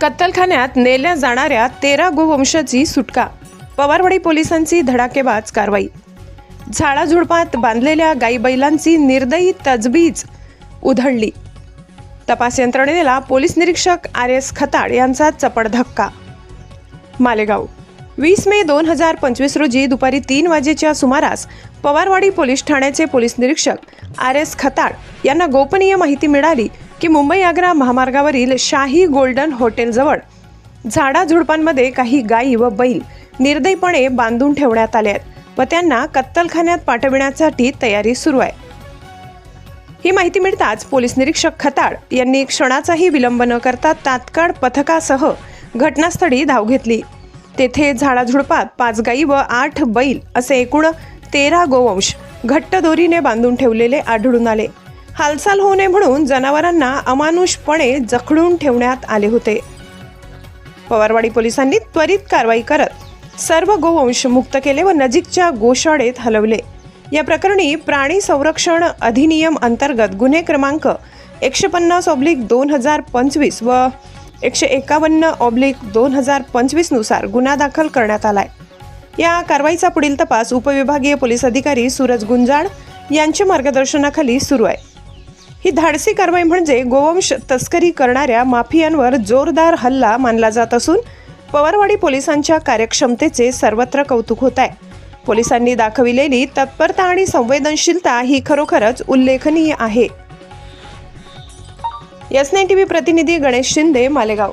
कत्तलखान्यात नेल्या जाणाऱ्या तेरा गोवंशाची सुटका. पवारवाडी पोलिसांची धडाकेबाज कारवाई. झाडाझुडपात बांधलेल्या गाई बैलांची निर्दयी तजबीज उधळली. तपास यंत्रणेला पोलीस निरीक्षक आर एस खताड यांचा चपड धक्का. मालेगाव. वीस मे दोन हजार पंचवीस रोजी दुपारी तीन वाजेच्या सुमारास पवारवाडी पोलीस ठाण्याचे पोलीस निरीक्षक आर एस खताड यांना गोपनीय माहिती मिळाली की मुंबई आग्रा महामार्गावरील शाही गोल्डन हॉटेलजवळ झाडाझुडपांमध्ये काही गायी व बैल निर्दयीपणे बांधून ठेवण्यात आले आहेत व त्यांना कत्तलखान्यात पाठविण्यासाठी तयारी सुरू आहे. ही माहिती मिळताच पोलीस निरीक्षक खताळ यांनी क्षणाचाही विलंब न करता तात्काळ पथकासह घटनास्थळी धाव घेतली. तेथे झाडाझुडपात पाच गायी व आठ बैल असे एकूण तेरा गोवंश घट्ट दोरीने बांधून ठेवलेले आढळून आले. हालचाल होऊ नये म्हणून जनावरांना अमानुषपणे जखडून ठेवण्यात आले होते. पवारवाडी पोलिसांनी त्वरित कारवाई करत सर्व गोवंश मुक्त केले व नजीकच्या गोशाळेत हलवले. या प्रकरणी प्राणी संरक्षण अधिनियम अंतर्गत गुन्हे क्रमांक एकशे पन्नास ऑब्लिक दोन हजार पंचवीस व एकशे एकावन्न ऑब्लिक दोन हजार पंचवीसनुसार गुन्हा दाखल करण्यात आलाय. या कारवाईचा पुढील तपास उपविभागीय पोलीस अधिकारी सूरज गुंजाळ यांच्या मार्गदर्शनाखाली सुरू आहे. ही धाडसी कारवाई म्हणजे गोवंश तस्करी करणाऱ्या माफियांवर जोरदार हल्ला मानला जात असून पवारवाडी पोलिसांच्या कार्यक्षमतेचे सर्वत्र कौतुक होत आहे. पोलिसांनी दाखविलेली तत्परता आणि संवेदनशीलता ही खरोखरच उल्लेखनीय आहे. एस नाईन टीव्ही प्रतिनिधी गणेश शिंदे मालेगाव.